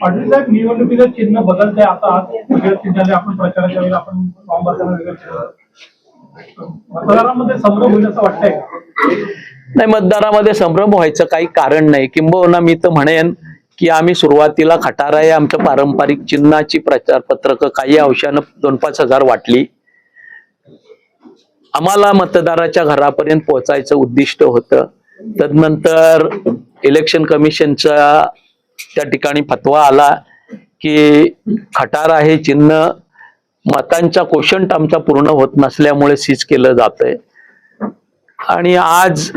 पाटील साहेब निवडणुकीचं चिन्ह बदलतंय आता. आज वेगळं आपण प्रचाराच्या वेळेला आपण फॉर्म भरताना वेगळं चिन्ह मतदारांमध्ये संभ्रम होईल असं वाटतंय नाही मतदारामध्ये संभ्रम व्हायचं काही कारण नाही. किंबहुना मी तर म्हणेन की आम्ही सुरुवातीला खटारा आहे आमच्या पारंपरिक चिन्हाची प्रचार पत्रक काही अंशानं दोन पाच हजार वाटली. आम्हाला मतदाराच्या घरापर्यंत पोहोचायचं उद्दिष्ट होतं. तदनंतर इलेक्शन कमिशनचा त्या ठिकाणी फतवा आला की खटारा हे चिन्ह मतांचा क्वेश्चन आमचा पूर्ण होत नसल्यामुळे सीज केलं जातंय. आणि आज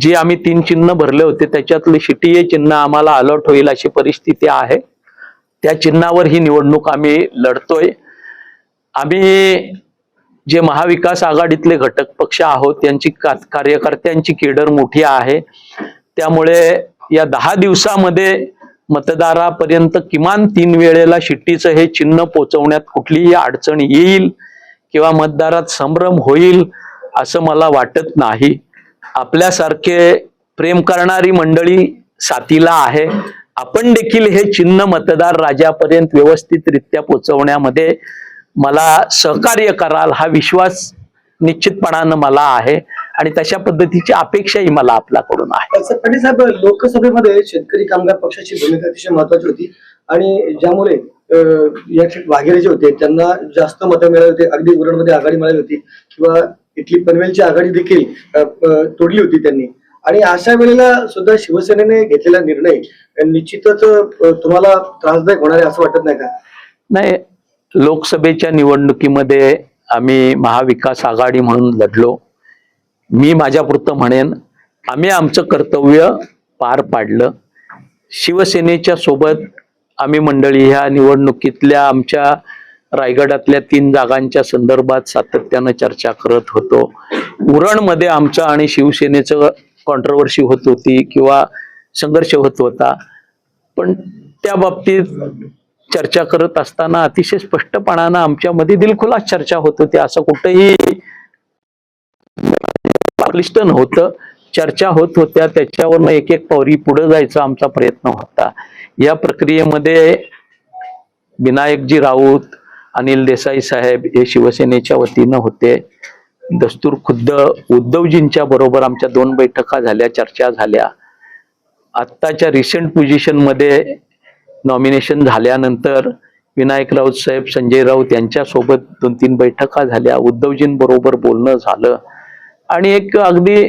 जे आम्ही तीन चिन्ह भरले होते त्याच्यातले शिटीए चिन्ह आम्हाला अलर्ट होईल अशी परिस्थिती आहे. त्या चिन्हावर ही निवडणूक आम्ही लढतोय. आम्ही जे महाविकास आघाडीतले घटक पक्ष आहोत त्यांची का- कार्यकर्त्यांची केडर मोठी आहे. त्यामुळे या दहा दिवसामध्ये मतदारापर्यंत किमान तीन वेळेला शिट्टीचं हे चिन्ह पोचवण्यात कुठलीही अडचण येईल किंवा मतदारात संभ्रम होईल असं मला वाटत नाही. आपल्यासारखे प्रेम करणारी मंडळी साथीला आहे. आपण देखील हे चिन्ह मतदार राजापर्यंत व्यवस्थितरित्या पोचवण्यामध्ये मला सहकार्य कराल हा विश्वास निश्चितपणानं मला आहे. आणि तशा पद्धतीची अपेक्षाही मला आपल्याकडून आहे. साहेब लोकसभेमध्ये शेतकरी कामगार पक्षाची भूमिका अतिशय महत्वाची होती आणि ज्यामुळे या वाघेरे जे होते त्यांना जास्त मतं मिळाली होती अगदी उरणमध्ये आघाडी मिळाली होती किंवा इथली पनवेलची आघाडी देखील तोडली होती त्यांनी. आणि अशा वेळेला सुद्धा शिवसेनेने घेतलेला निर्णय निश्चितच तुम्हाला त्रासदायक होणार आहे असं वाटत नाही का? नाही लोकसभेच्या निवडणुकीमध्ये आम्ही महाविकास आघाडी म्हणून लढलो. मी माझ्यापुरतं म्हणेन आम्ही आमचं कर्तव्य पार पाडलं. शिवसेनेच्या सोबत आम्ही मंडळी ह्या निवडणुकीतल्या आमच्या रायगडातल्या तीन जागांच्या संदर्भात सातत्यानं चर्चा करत होतो. उरणमध्ये आमचं आणि शिवसेनेचं कॉन्ट्रवर्सी होत होती किंवा संघर्ष होत होता. पण त्या बाबतीत चर्चा करत असताना अतिशय स्पष्टपणानं आमच्यामध्ये दिलखुलास चर्चा होत होती. असं कुठंही क्लिष्ट होतं चर्चा होत होत्या. त्याच्यावरनं एक एक पावरी पुढे जायचा आमचा प्रयत्न होता. या प्रक्रियेमध्ये विनायकजी राऊत अनिल देसाई साहेब हे शिवसेनेच्या वतीनं होते. दस्तूर खुद्द उद्धवजींच्या बरोबर आमच्या दोन बैठका झाल्या चर्चा झाल्या. आत्ताच्या रिसेंट पोझिशनमध्ये नॉमिनेशन झाल्यानंतर विनायक राऊत साहेब संजय राऊत यांच्यासोबत दोन तीन बैठका झाल्या. उद्धवजींबरोबर बोलणं झालं. आणि एक अगदी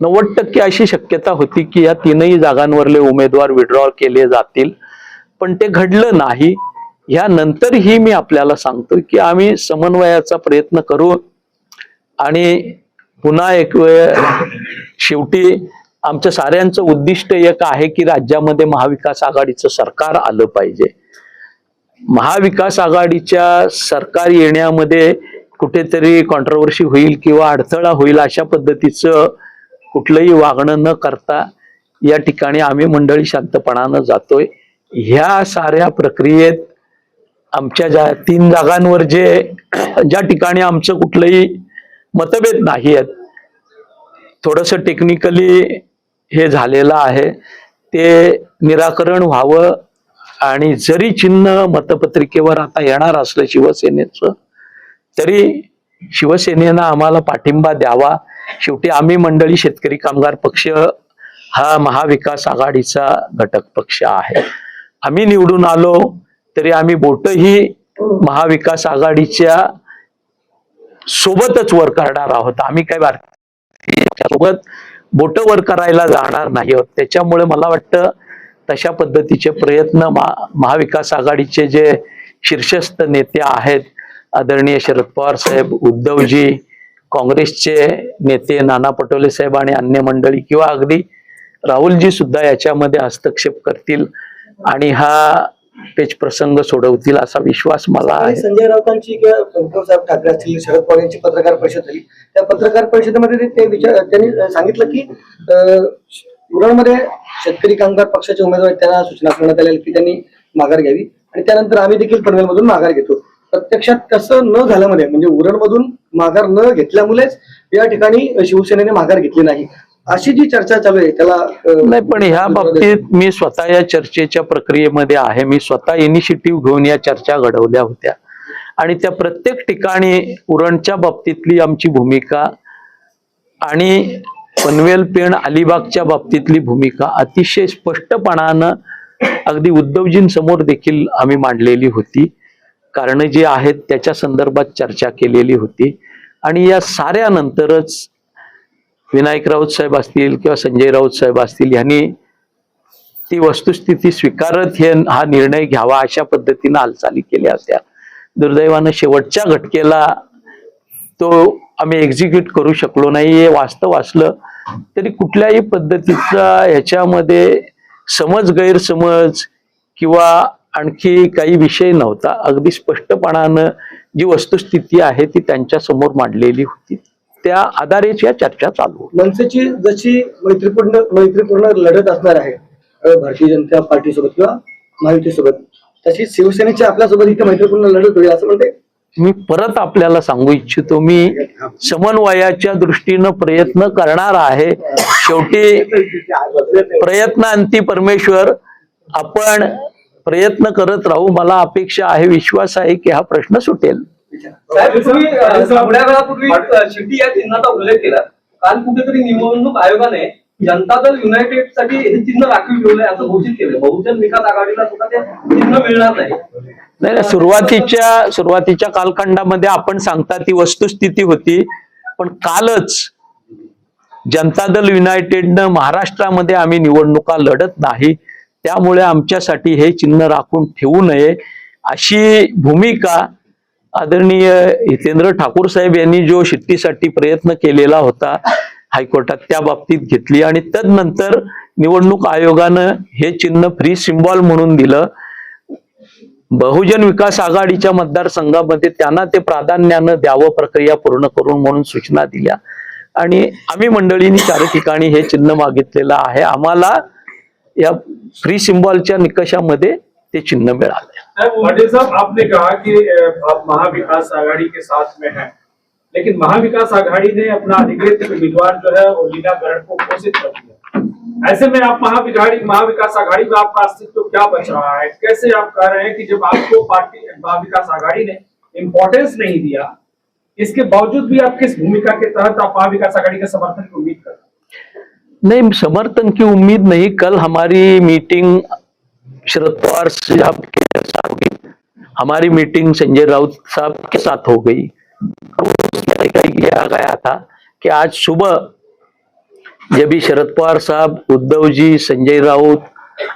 नव्वद टक्के अशी शक्यता होती की या तीनही जागांवरले उमेदवार विड्रॉल केले जातील. पण ते घडलं नाही. यानंतरही मी आपल्याला सांगतो की आम्ही समन्वयाचा प्रयत्न करू आणि पुन्हा एक वेळ शेवटी आमच्या साऱ्यांचं उद्दिष्ट एक आहे की राज्यामध्ये महाविकास आघाडीचं सरकार आलं पाहिजे. महाविकास आघाडीच्या सरकार येण्यामध्ये कुठेतरी कॉन्ट्रोवर्सी होईल किंवा अडथळा होईल अशा पद्धतीचं कुठलंही वागणं न करता या ठिकाणी आम्ही मंडळी शांतपणानं जातोय. ह्या साऱ्या प्रक्रियेत आमच्या ज्या तीन जागांवर जे ज्या ठिकाणी आमचं कुठलंही मतभेद नाही आहेत थोडस टेक्निकली हे झालेलं आहे. ते निराकरण व्हावं आणि जरी चिन्ह मतपत्रिकेवर आता येणार असलं शिवसेनेचं तरी शिवसेनेनं आम्हाला पाठिंबा द्यावा. शेवटी आम्ही मंडळी शेतकरी कामगार पक्ष हा महाविकास आघाडीचा घटक पक्ष आहे. आम्ही निवडून आलो तरी आम्ही बोटही महाविकास आघाडीच्या सोबतच वर करणार आहोत. आम्ही काय सोबत बोट वर करायला जाणार नाही आहोत. त्याच्यामुळे मला वाटतं तशा पद्धतीचे प्रयत्न महा- महाविकास आघाडीचे जे शीर्षस्थ नेते आहेत आदरणीय शरद पवार साहेब उद्धवजी काँग्रेसचे नेते नाना पटोले साहेब आणि अन्य मंडळी किंवा अगदी राहुलजी सुद्धा याच्यामध्ये हस्तक्षेप करतील आणि हा पेच प्रसंग सोडवतील असा विश्वास मला आहे. संजय राऊतांची किंवा उद्धव साहेब ठाकरे असतील शरद पवार यांची पत्रकार परिषद झाली. त्या पत्रकार परिषदेमध्ये ते- विचार त्यांनी सांगितलं की उरणमध्ये शेतकरी कामगार पक्षाचे उमेदवार त्यांना सूचना करण्यात आल्या की त्यांनी माघार घ्यावी. आणि त्यानंतर आम्ही देखील पनवेलमधून माघार घेतो. प्रत्यक्षात तसं न झाल्यामध्ये म्हणजे उरणमधून माघार न घेतल्यामुळेच या ठिकाणी शिवसेनेने माघार घेतली नाही. अशी जी चर्चा चालू आहे त्याला नाही पण ह्या बाबतीत मी स्वतः या चर्चेच्या प्रक्रियेमध्ये आहे. मी स्वतः इनिशिएटिव्ह घेऊन या चर्चा घडवल्या होत्या. आणि त्या प्रत्येक ठिकाणी उरणच्या बाबतीतली आमची भूमिका आणि पनवेल पेण अलिबागच्या बाबतीतली भूमिका अतिशय स्पष्टपणानं अगदी उद्धवजींसमोर देखील आम्ही मांडलेली होती. कारण जी आहेत त्याच्या संदर्भात चर्चा केलेली होती. आणि या साऱ्यानंतरच विनायक राऊत साहेब असतील किंवा संजय राऊत साहेब असतील यांनी ती वस्तुस्थिती स्वीकारत हे हा निर्णय घ्यावा अशा पद्धतीनं हालचाली केल्या होत्या. दुर्दैवानं शेवटच्या घटकेला तो आम्ही एक्झिक्यूट करू शकलो नाही. हे वास्तव असलं तरी कुठल्याही पद्धतीचा ह्याच्यामध्ये समज गैरसमज किंवा आणखी काही विषय नव्हता. अगदी स्पष्टपणानं जी वस्तुस्थिती आहे ती त्यांच्यासमोर मांडलेली होती. त्या आधारेच या चर्चा चालू. मनसेची जशी मैत्रीपूर्ण मैत्रीपूर्ण लढत असणार आहे भारतीय जनता पार्टीसोबत किंवा महायुतीसोबत तशी शिवसेनेची आपल्यासोबत इथे मैत्रीपूर्ण लढत होईल असं म्हणते? मी परत आपल्याला सांगू इच्छितो मी समन्वयाच्या दृष्टीनं प्रयत्न करणार आहे. शेवटी प्रयत्नांती परमेश्वर आपण प्रयत्न करत राहू मला अपेक्षा आहे विश्वास आहे की हा प्रश्न सुटेल. शिट्टी या चिन्हाचा उल्लेख केला. काल कुठेतरी निवडणूक आयोगाने जनता दल युनायटेडसाठी हे चिन्ह राखीव ठेवलंय असं घोषित केलं. बहुजन विकास आघाडीला सुद्धा ते चिन्ह मिळणार नाही. नाही नाही, सुरुवातीच्या सुरुवातीच्या कालखंडामध्ये आपण सांगता ती वस्तुस्थिती होती. पण कालच जनता दल युनायटेडनं महाराष्ट्रामध्ये आम्ही निवडणुका लढत नाही. त्यामुळे आमच्यासाठी हे चिन्ह राखून ठेवू नये अशी भूमिका आदरणीय हितेंद्र ठाकूर साहेब यांनी जो शिट्टीसाठी प्रयत्न केलेला होता हायकोर्टात त्या बाबतीत घेतली आणि तदनंतर निवडणूक आयोगानं हे चिन्ह फ्री सिम्बॉल म्हणून दिलं. बहुजन विकास आघाडीच्या मतदारसंघामध्ये त्यांना ते प्राधान्यानं द्यावं प्रक्रिया पूर्ण करून म्हणून सूचना दिल्या. आणि आम्ही मंडळींनी चार ठिकाणी हे चिन्ह मागितलेलं आहे. आम्हाला या फ्री सिम्बॉलच्या निकषामध्ये ते चिन्ह मिळालं साहब आपने कहा कि आप महाविकास आघाड़ी के साथ में हैं, लेकिन महाविकास आघाड़ी ने अपना अधिकृत उम्मीदवार जो है लीला गरड़ को घोषित कर दिया। ऐसे में आप महाविकाड़ी, महाविकास आघाड़ी में आपका अस्तित्व तो क्या बच रहा है? कैसे आप कह रहे हैं कि जब आपको पार्टी, महाविकास आघाड़ी ने इम्पोर्टेंस नहीं दिया, इसके बावजूद भी आप किस भूमिका के तहत आप महाविकास आघाड़ी के समर्थन की उम्मीद कर हैं? नहीं, समर्थन की उम्मीद नहीं। कल हमारी मीटिंग शरद पवार साहब के साथ हो गई हमारी मीटिंग संजय राउत साहब के साथ हो गई। किया गया था कि आज सुबह जब भी शरद पवार साहब, उद्धव जी, संजय राउत,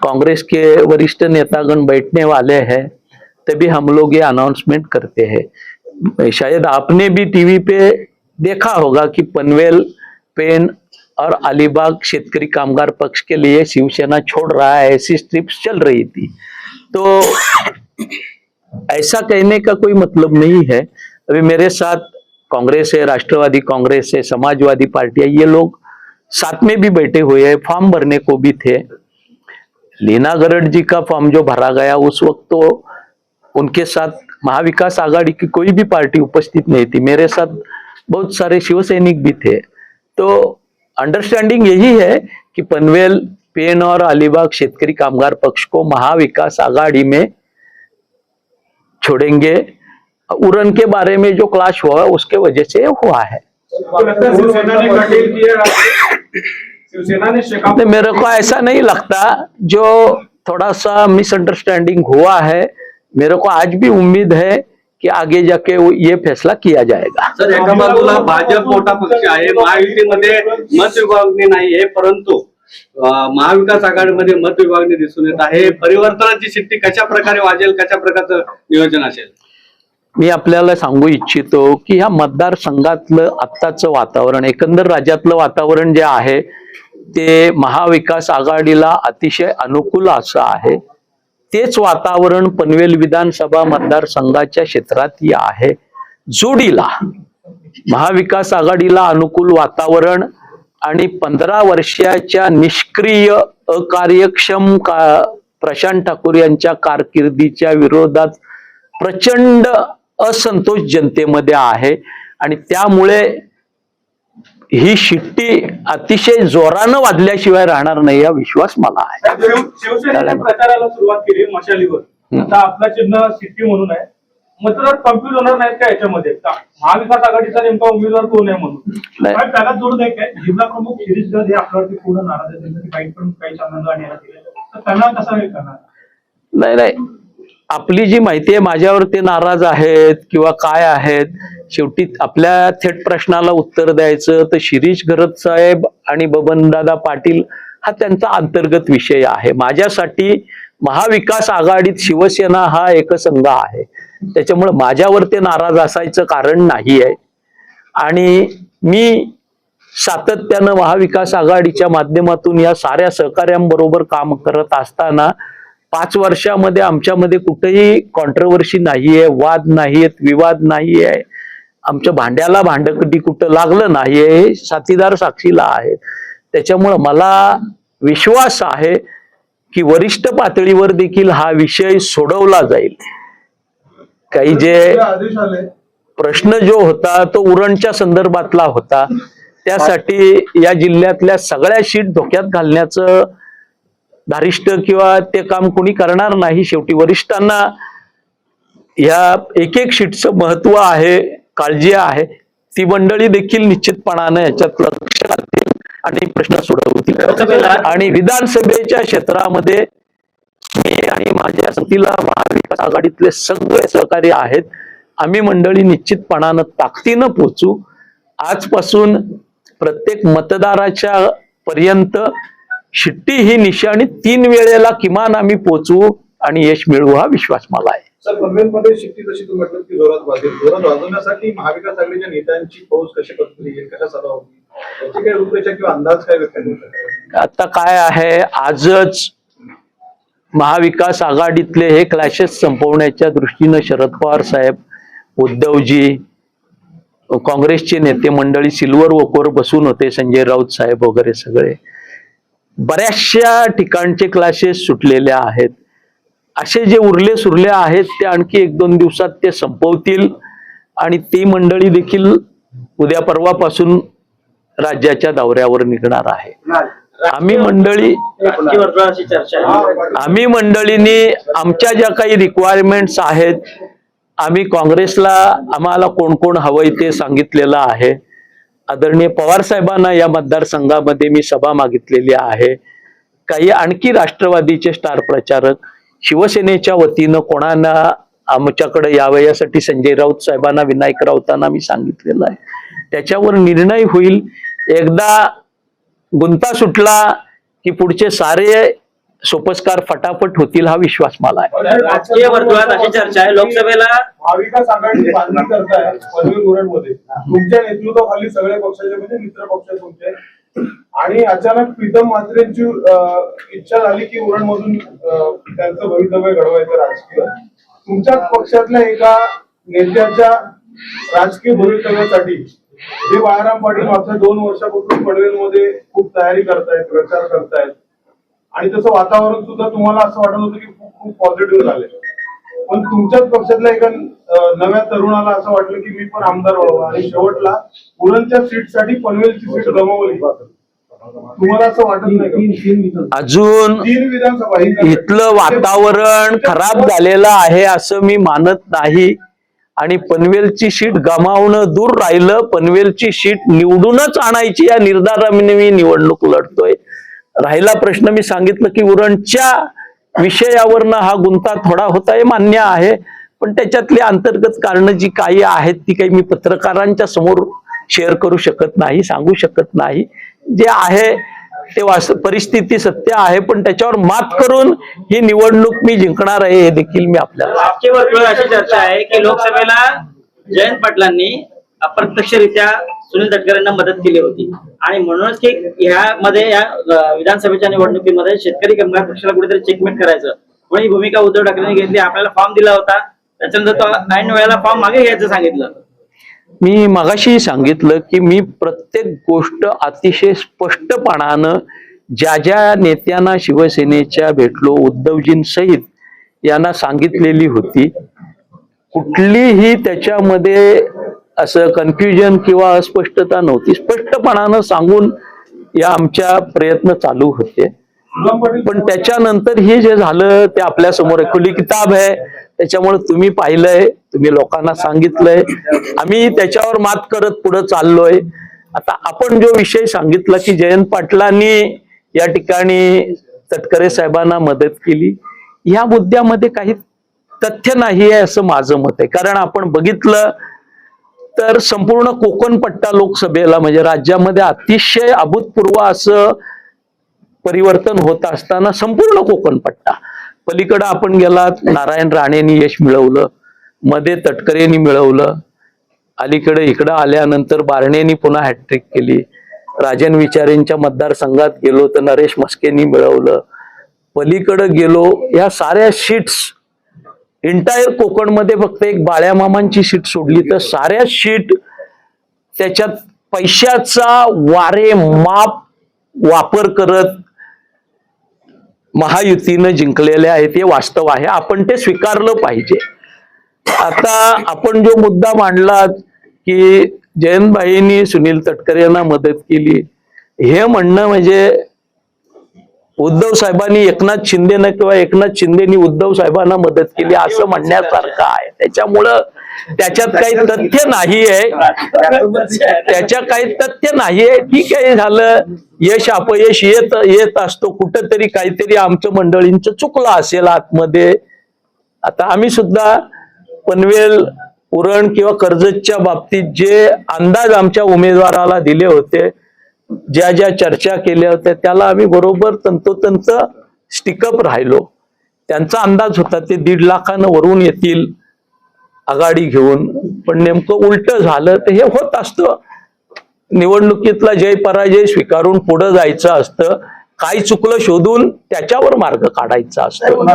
कांग्रेस के वरिष्ठ नेतागण बैठने वाले हैं, तभी हम लोग ये अनाउंसमेंट करते हैं। शायद आपने भी टीवी पे देखा होगा कि पनवेल, पेन और अलीबाग शेतकरी कामगार पक्ष के लिए शिवसेना छोड़ रहा है, ऐसी स्ट्रिप्स चल रही थी। तो ऐसा कहने का कोई मतलब नहीं है। अभी मेरे साथ कांग्रेस है, राष्ट्रवादी कांग्रेस है, समाजवादी पार्टी है, ये लोग साथ में भी बैठे हुए हैं, फॉर्म भरने को भी थे। लीना गरड जी का फॉर्म जो भरा गया, उस वक्त तो उनके साथ महाविकास आघाड़ी की कोई भी पार्टी उपस्थित नहीं थी। मेरे साथ बहुत सारे शिवसैनिक भी थे। तो अंडरस्टैंडिंग यही है कि पनवेल पेन और अलीबाग शेतकरी कामगार पक्ष को महाविकास आघाड़ी में छोड़ेंगे। उड़न के बारे में जो क्लाश हुआ है उसके वजह से हुआ है। ने नहीं, मेरे को ऐसा नहीं लगता जो थोड़ा सा मिसअंडरस्टैंडिंग हुआ है। मेरे को आज भी उम्मीद है कि आगे जाके वो ये फैसला किया जाएगा। सर एका बाजूला भाजप मोठा पक्ष आहे महायुतीमध्ये मत विभागणी नाहीये परंतु अ, महाविकास आघाडीमध्ये मत विभागणी दिसून येत आहे. परिवर्तनाची शिट्टी कशा प्रकारे वाजेल कशा प्रकारचं नियोजन असेल? मी आपल्याला सांगू इच्छितो की ह्या मतदारसंघातलं आत्ताचं वातावरण एकंदर राज्यातलं वातावरण जे आहे ते महाविकास आघाडीला अतिशय अनुकूल असं आहे. तेच वातावरण पनवेल विधानसभा मतदारसंघाच्या क्षेत्रातही आहे. जोडीला महाविकास आघाडीला अनुकूल वातावरण आणि पंधरा वर्षाच्या निष्क्रिय अकार्यक्षम का प्रशांत ठाकूर यांच्या कारकिर्दीच्या विरोधात प्रचंड असंतोष जनतेमध्ये आहे. आणि त्यामुळे ही शिट्टी अतिशय जोरानं वाजल्याशिवाय राहणार नाही हा विश्वास मला आहे. प्रचाराला सुरुवात केली मशालीवर. आता आपला चिन्ह सिट्टी म्हणून आहे. मतदार कन्फ्युज होणार नाहीत का याच्यामध्ये? महाविकास आघाडीचा नेमका उमेदवार कोण आहे म्हणून? त्याला जिल्हा प्रमुख शिरीष हे आपल्यावरती पूर्ण नाराज काही पण काही आणि त्यांना कसं हे करणार? नाही नाही. आपली जी माहिती आहे माझ्यावर ते नाराज आहेत किंवा काय आहेत शेवटी आपल्या थेट प्रश्नाला उत्तर द्यायचं तर शिरीष घरत साहेब आणि बबनदादा पाटील हा त्यांचा अंतर्गत विषय आहे. माझ्यासाठी महाविकास आघाडीत शिवसेना हा एकसंघ आहे. त्याच्यामुळे माझ्यावर ते नाराज असायचं कारण नाही आहे आणि मी सातत्यानं महाविकास आघाडीच्या माध्यमातून या साऱ्या सहकार्यांबरोबर काम करत असताना पाच वर्षामध्ये आमच्यामध्ये कुठेही कॉन्ट्रोवर्सी नाहीये वाद नाहीयेत विवाद नाही आहे आमच्या भांड्याला भांड कधी कुठं लागलं नाहीये हे साथीदार साक्षीला आहेत त्याच्यामुळं मला विश्वास आहे की वरिष्ठ पातळीवर देखील हा विषय सोडवला जाईल. काही जे प्रश्न जो होता तो उरणच्या संदर्भातला होता. त्यासाठी या जिल्ह्यातल्या सगळ्या शीट धोक्यात घालण्याचं धारिष्ट किंवा ते काम कोणी करणार नाही शेवटी वरिष्ठांना या एक एक शीटचं महत्त्व आहे काळजी आहे ती मंडळी देखील निश्चितपणानं याच्यात लक्ष घालतील आणि प्रश्न सोडवतील. आणि विधानसभेच्या क्षेत्रामध्ये मी आणि माझ्या सतीला महाविकास आघाडीतले सगळे सहकारी आहेत. आम्ही मंडळी निश्चितपणानं ताकदीनं पोचू आजपासून प्रत्येक मतदाराच्या पर्यंत शिट्टी ही निशाणी तीन वेळेला किमान आम्ही पोचू आणि यश मिळवू हा विश्वास मला आहे. सर पनवेलमध्ये शिट्टी जशी तुम्ही म्हटलं की जोरात वाजेल जोरात वाजवण्यासाठी महाविकास आघाडीच्या नेत्यांची फौज कशी पद्धती येईल? कशा सभा होती याची काही रूपरेषा किंवा अंदाज काय व्यक्त करू शकता? आता काय आहे आजच महाविकास आघाडीतले हे क्लॅशेस संपवण्याच्या दृष्टीनं शरद पवार साहेब उद्धवजी काँग्रेसचे नेते मंडळी सिल्वर वोकवर बसून होते संजय राऊत साहेब वगैरे सगळे. बऱ्याचशा ठिकाणचे क्लासेस सुटलेले आहेत. असे जे उरले सुरले आहेत ते आणखी एक दोन दिवसात ते संपवतील. आणि ती मंडळी देखील उद्या परवापासून राज्याच्या दौऱ्यावर निघणार आहे. आम्ही मंडळी आम्ही मंडळींनी आमच्या ज्या काही रिक्वायरमेंट्स आहेत आम्ही काँग्रेसला आम्हाला कोण कोण हवंय ते सांगितलेलं आहे. आदरणीय पवार साहेबांना या मतदारसंघामध्ये मी सभा मागितलेली आहे. काही आणखी राष्ट्रवादीचे स्टार प्रचारक शिवसेनेच्या वतीनं कोणाला आमच्याकडे यावं यासाठी संजय राऊत साहेबांना विनायक राऊतांना मी सांगितलेलं आहे. त्याच्यावर निर्णय होईल. एकदा गुंता सुटला की पुढचे सारे सोपस्कार फटाफट होतील हा विश्वास मला आहे. राजकीय वर्तुळात अशी चर्चा आहे. लोकसभेला महाविकास आघाडीची बांधणी करताय पनवेल उरणमध्ये तुमच्या नेतृत्वाखाली सगळ्या पक्षाचे म्हणजे मित्र पक्ष तुमचे. आणि अचानक प्रीतम म्हात्रेंची इच्छा झाली की उरणमधून त्यांचं भवितव्य घडवायचं राजकीय. तुमच्याच पक्षातल्या एका नेत्याच्या राजकीय भवितव्यासाठी जे बाळाराम पाटील मागच्या दोन वर्षापासून पनवेलमध्ये खूप तयारी करतायत प्रचार करतायत. आणि तसं वातावरण सुद्धा तुम्हाला असं वाटत होतं की खूप खूप पॉझिटिव्ह झाले पण तुमच्याच पक्षातल्या एका नव्या तरुणाला असं वाटलं की मी पण आमदार व्हावं. आणि शेवटला उरणच्या सीटसाठी पनवेलची सीट गमावली. तुम्हाला असं वाटत नाही? अजून तीन विधानसभा इथलं वातावरण खराब झालेलं आहे असं मी मानत नाही. आणि पनवेलची शीट गमावणं दूर राहिलं. पनवेलची शीट निवडूनच आणायची या निर्धाराने मी निवडणूक लढतोय. राहिला प्रश्न मी सांगितलं की उरणच्या विषयावरनं हा गुंता थोडा होता हे मान्य आहे. पण त्याच्यातली अंतर्गत कारणं जी काही आहेत ती काही मी पत्रकारांच्या समोर शेअर करू शकत नाही सांगू शकत नाही. जे आहे ते वास परिस्थिती सत्य आहे पण त्याच्यावर मात करून ही निवडणूक मी जिंकणार आहे हे देखील मी आपल्याला अशी चर्चा आहे की लोकसभेला जयंत पाटलांनी अप्रत्यक्षरित्या सुनील तटकरेंना मदत केली होती. आणि म्हणूनच की ह्यामध्ये या विधानसभेच्या निवडणुकीमध्ये शेतकरी कामगार पक्षाला कुठेतरी चेकमेट करायचं. म्हणून ही भूमिका उद्धव ठाकरेंनी घेतली आपल्याला फॉर्म दिला होता. त्याच्यानंतर तो ऐन वेळेला फॉर्म मागे घ्यायचं सांगितलं. मी मगाशी सांगितलं की मी प्रत्येक गोष्ट अतिशय स्पष्टपणानं ज्या ज्या नेत्यांना शिवसेनेच्या भेटलो उद्धवजींसहित यांना सांगितलेली होती. कुठलीही त्याच्यामध्ये असं कन्फ्युजन किंवा अस्पष्टता नव्हती. स्पष्टपणानं सांगून या आमच्या प्रयत्न चालू होते. पण त्याच्यानंतर हे जे झालं ते आपल्यासमोर खुली किताब आहे. त्याच्यामुळे तुम्ही पाहिलंय तुम्ही लोकांना सांगितलंय. आम्ही त्याच्यावर मात करत पुढे चाललोय. आता आपण जो विषय सांगितला की जयंत पाटलांनी या ठिकाणी तटकरे साहेबांना मदत केली या मुद्द्यामध्ये काही तथ्य नाही आहे असं माझं मत आहे. कारण आपण बघितलं तर संपूर्ण कोकण पट्टा लोकसभेला म्हणजे राज्यामध्ये अतिशय अभूतपूर्व असं परिवर्तन होत असताना संपूर्ण कोकणपट्टा पलीकडं आपण गेलात नारायण राणेंनी यश मिळवलं मध्ये तटकरेंनी मिळवलं अलीकडे इकडं आल्यानंतर बारणेंनी पुन्हा हॅट्रिक केली राजन विचारेंच्या मतदारसंघात गेलो तर नरेश मस्केंनी मिळवलं पलीकडं गेलो या साऱ्या सीट्स इंटायर कोकणमध्ये फक्त एक बाळ्या मामांची सीट सोडली तर साऱ्या सीट त्याच्यात पैशाचा वारे माप वापर करत महायुतीनं जिंकलेले आहेत हे वास्तव आहे. आपण ते स्वीकारलं पाहिजे. आता आपण जो मुद्दा मांडलात की जयंतबाईंनी सुनील तटकरे यांना मदत केली हे म्हणणं म्हणजे उद्धव साहेबांनी एकनाथ शिंदेनं किंवा एकनाथ शिंदेनी उद्धव साहेबांना मदत केली असं म्हणण्यासारखं आहे. त्याच्यामुळं त्याच्यात काही तथ्य नाही आहे. त्याच्या काही तथ्य नाहीये ठीक आहे झालं. यश अपयश येत येत असतो. कुठंतरी काहीतरी आमचं मंडळींचं चुकलं असेल आतमध्ये. आता आम्ही सुद्धा पनवेल उरण किंवा कर्जतच्या बाबतीत जे अंदाज आमच्या उमेदवाराला दिले होते ज्या ज्या चर्चा केल्या होत्या त्याला आम्ही बरोबर तंतोतंत स्टिकअप राहिलो. त्यांचा अंदाज होता ते दीड लाखानं वरून येतील आघाडी घेऊन. पण नेमकं उलट झालं तर हे होत असतं. निवडणुकीतला जय पराजय स्वीकारून पुढं जायचं असतं. काय चुकलं शोधून त्याच्यावर मार्ग काढायचा असतो.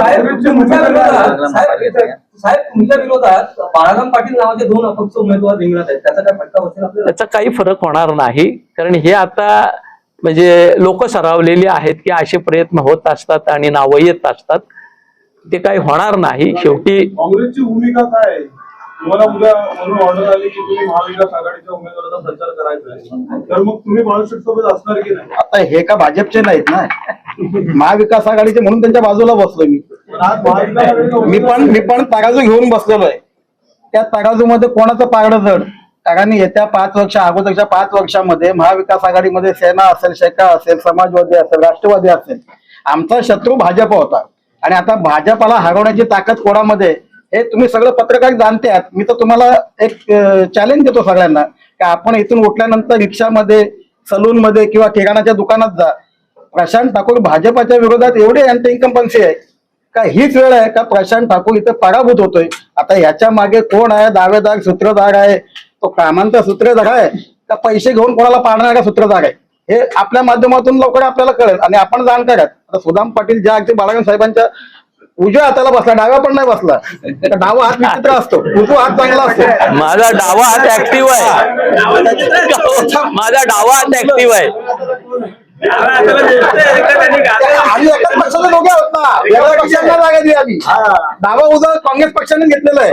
साहेब तुमच्या विरोधात बाळाराम पाटील नावाचे दोन अपक्ष उमेदवार रिंगणात आहेत. त्याचा काय फटका बसेल आपल्याला? त्याचा काही फरक होणार नाही. कारण हे आता म्हणजे लोक सरावलेली आहेत की असे प्रयत्न होत असतात आणि नावं येत असतात. ते काही होणार नाही. शेवटी काँग्रेसची भूमिका काय आहे? तुम्हाला उद्या म्हणून ऑर्डर आली की तुम्ही महाविकास आघाडीच्या उमेदवाराचा प्रचार करायचा आहे. तर मग तुम्ही बाळासाहेब सोबत असणार की नाही? आता हे का भाजपचे नाहीत ना? महाविकास आघाडीचे म्हणून त्यांच्या बाजूला बसलोय मी. पण आज महाविकास आघाडीचा मी पण मी पण तराजू घेऊन बसलेलो आहे. त्या तराजूमध्ये कोणाचं पारडं जड? कारण येत्या पाच वर्ष अगोदरच्या पाच वर्षामध्ये महाविकास आघाडीमध्ये सेना असेल शेका असेल समाजवादी असेल राष्ट्रवादी असेल. आमचा शत्रू भाजप होता. आणि आता भाजपाला हरवण्याची ताकद कोणामध्ये? हे तुम्ही सगळं पत्रकार जाणते आहात. मी तर तुम्हाला एक चॅलेंज देतो सगळ्यांना. की आपण इथून उठल्यानंतर रिक्षामध्ये सलून मध्ये किंवा किराणाच्या दुकानात जा. प्रशांत ठाकूर भाजपाच्या विरोधात एवढी अँटी इन्कम्पन्सी आहे. का हीच वेळ आहे का प्रशांत ठाकूर इथं पराभूत होतोय? आता ह्याच्या मागे कोण आहे? दावेदार सूत्रधार आहे. तो कामांचा सूत्रधार आहे. का पैसे घेऊन कोणाला पाडणारा सूत्रधार आहे? हे आपल्या माध्यमातून लवकर आपल्याला कळेल आणि आपण जाणकार आहात. आता सुदाम पाटील ज्या अगदी बाळासाहेबांच्या उजव्या हाताला बसला डाव्या पण नाही बसला. तर डावा हात विचित्र असतो. उजवा हात चांगला असतो. माझा डावा हात ऍक्टिव्ह आहे. माझा डावा हात ऍक्टिव्ह आहे. आम्ही एकाच पक्षाचे दोघे आहोत ना. वेगळ्या पक्षांना जागा दिली आम्ही. डावा उजवा काँग्रेस पक्षाने घेतलेला आहे.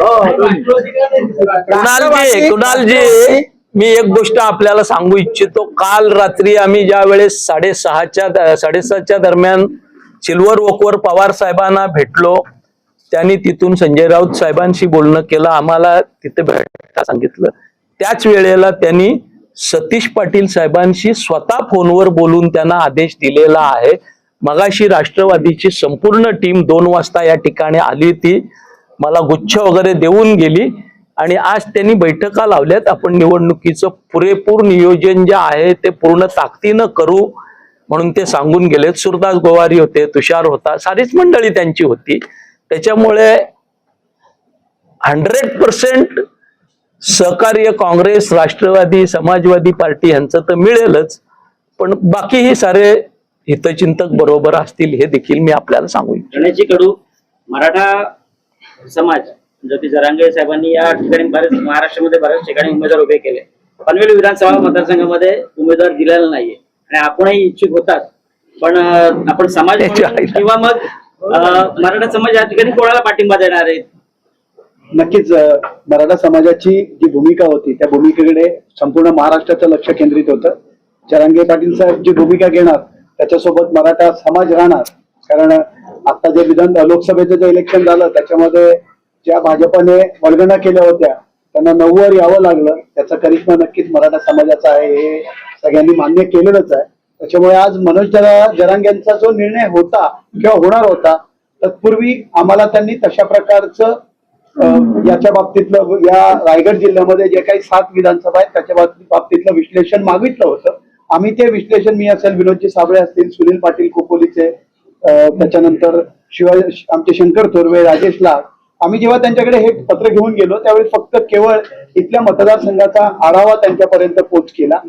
कुणालजी कुणालजी मी एक गोष्ट आपल्याला सांगू इच्छितो. काल रात्री आम्ही ज्या वेळेस साडेसहाच्या साडेसातच्या दरम्यान सिल्वर वॉकवर पवार साहेबांना भेटलो. त्यांनी तिथून संजय राऊत साहेबांशी बोलणं केलं. आम्हाला तिथे भेटायला सांगितलं. त्याच वेळेला त्यांनी सतीश पाटील साहेबांशी स्वतः फोनवर बोलून त्यांना आदेश दिलेला आहे. मगाशी राष्ट्रवादीची संपूर्ण टीम दोन वाजता या ठिकाणी आली होती. मला गुच्छ वगैरे देऊन गेली. आणि आज त्यांनी बैठका लावल्यात. आपण निवडणुकीचं पुरेपूर नियोजन जे आहे ते पूर्ण ताकदीनं करू. म्हणून ते सांगून गेलेत सुरदास गोवारी होते तुषार होता. सारीच मंडळी त्यांची होती. त्याच्यामुळे हंड्रेड पर्सेंट सहकार्य काँग्रेस राष्ट्रवादी समाजवादी पार्टी यांचं तर मिळेलच. पण बाकीही सारे हितचिंतक बरोबर असतील हे देखील मी आपल्याला सांगू इच्छितो. कडू मराठा समाज ज्योती जरांगे साहेबांनी या ठिकाणी बरेच महाराष्ट्रामध्ये बऱ्याच ठिकाणी उमेदवार उभे केले. पनवेल विधानसभा मतदारसंघामध्ये उमेदवार दिलेला नाहीये. आणि आपणही इच्छुक होतात. पण आपण समाज. किंवा मग मराठा समाज या ठिकाणी कोणाला पाठिंबा देणार आहेत नक्कीच मराठा समाजाची जी भूमिका होती त्या भूमिकेकडे संपूर्ण महाराष्ट्राचं लक्ष केंद्रित होतं. जरांगे पाटील साहेब जी भूमिका घेणार त्याच्यासोबत मराठा समाज राहणार. कारण आता जे विधान लोकसभेचं जे इलेक्शन झालं त्याच्यामध्ये ज्या भाजपने वल्गना केल्या होत्या त्यांना नव्वद यावं लागलं. त्याचा करिश्मा नक्कीच मराठा समाजाचा आहे हे सगळ्यांनी मान्य केलेलंच आहे. त्याच्यामुळे आज मनोज जरांग्यांचा जो निर्णय होता किंवा होणार होता तत्पूर्वी आम्हाला त्यांनी तशा प्रकारचं याच्या बाबतीतलं या रायगड जिल्ह्यामध्ये जे काही सात विधानसभा आहेत त्याच्या बाबतीतलं विश्लेषण मागितलं होतं. आम्ही ते विश्लेषण मी असेल विनोदजी साबळे असतील सुनील पाटील खोपोलीचे त्याच्यानंतर शिवाय आमचे शंकर थोरवे राजेश लाड आम्ही जेव्हा त्यांच्याकडे हे पत्र घेऊन गेलो त्यावेळी फक्त केवळ इथल्या मतदारसंघाचा आढावा त्यांच्यापर्यंत पोच केला.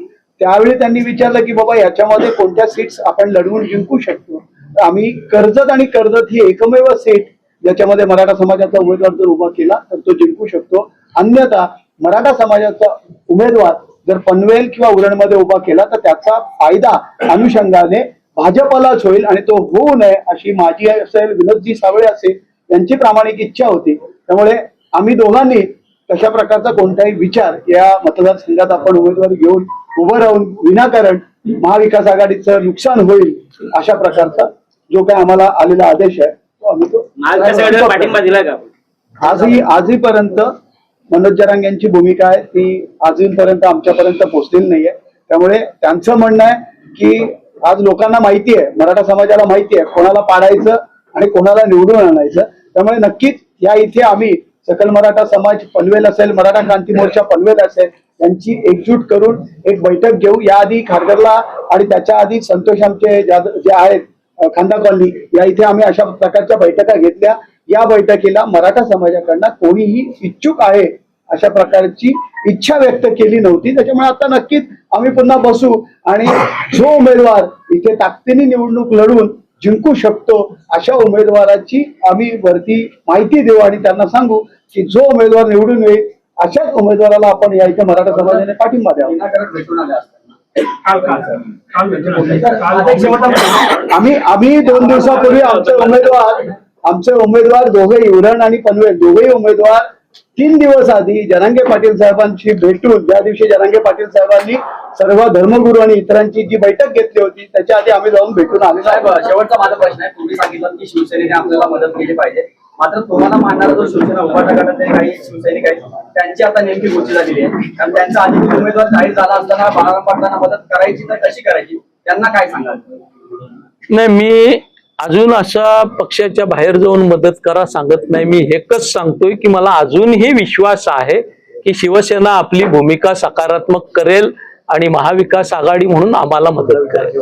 त्यावेळी त्यांनी विचारलं की बाबा याच्यामध्ये कोणत्या सीट्स आपण लढवून जिंकू शकतो? आम्ही कर्जत आणि कर्जत ही एकमेव सीट ज्याच्यामध्ये मराठा समाजाचा उमेदवार जर उभा केला तर तो जिंकू शकतो. अन्यथा मराठा समाजाचा उमेदवार जर पनवेल किंवा उरणमध्ये उभा केला तर त्याचा फायदा अनुषंगाने भाजपलाच होईल आणि तो होऊ नये अशी माझी असेल विनोदजी सावळे असेल यांची प्रामाणिक इच्छा होती. त्यामुळे आम्ही दोघांनी तशा प्रकारचा कोणताही विचार या मतदारसंघात आपण उमेदवारी घेऊन उभं राहून विनाकारण महाविकास आघाडीचं नुकसान होईल अशा प्रकारचा जो काही आम्हाला आलेला आदेश आहे तो आम्ही तो आजही आजहीपर्यंत मनोज जरांग यांची भूमिका आहे ती आजपर्यंत आमच्यापर्यंत पोहोचलेली नाहीये. त्यामुळे त्यांचं म्हणणं आहे की आज लोकांना माहिती आहे मराठा समाजाला माहिती आहे कोणाला पाडायचं आणि कोणाला निवडून आणायचं. त्यामुळे नक्कीच या इथे आम्ही सकल मराठा समाज पनवेल असेल मराठा क्रांती मोर्चा पनवेल असेल यांची एकजूट करून एक बैठक घेऊ. याआधी खारघरला आणि त्याच्या आधी संतोष आमचे जे आहेत खांदा कॉलनी या इथे आम्ही अशा प्रकारच्या बैठका घेतल्या. या बैठकीला मराठा समाजाकडनं कोणीही इच्छुक आहे अशा प्रकारची इच्छा व्यक्त केली नव्हती. त्याच्यामुळे आता नक्कीच आम्ही पुन्हा बसू आणि जो उमेदवार इथे ताकदीने निवडणूक लढून जिंकू शकतो अशा उमेदवाराची आम्ही वरती माहिती देऊ आणि त्यांना सांगू की जो उमेदवार निवडून येईल अशाच उमेदवाराला आपण या इथे मराठा समाजाने पाठिंबा द्यावा. आम्ही आम्ही दोन दिवसापूर्वी आमचे उमेदवार आमचे उमेदवार दोघेही उरण आणि पनवेल दोघेही उमेदवार तीन दिवस आधी जनांगे पाटील साहेबांशी भेटून ज्या दिवशी जनांगे पाटील साहेबांनी सर्व धर्मगुरू आणि इतरांची जी बैठक घेतली होती त्याच्या आधी आम्ही जाऊन भेटून आलो साहेब शेवटचा माझा प्रश्न आहे. तुम्ही सांगितलं की शिवसेनेने आपल्याला मदत केली पाहिजे. मात्र तुम्हाला मानणारा जो शिवसेना उभाटा गटातले काही शिवसैनिक आहेत त्यांची आता नेमकी गोष्टी झालेली आहे. कारण त्यांचा अधिकृत उमेदवार जाहीर झाला असताना बाळाराम पाटलांना मदत करायची तर कशी करायची? त्यांना काय सांगाल? नाही मी अजून अशा पक्षाच्या बाहेर जाऊन मदत करा सांगत नाही. मी एकच सांगतोय की मला अजूनही विश्वास आहे की शिवसेना आपली भूमिका सकारात्मक करेल आणि महाविकास आघाडी म्हणून आम्हाला मदत करेल.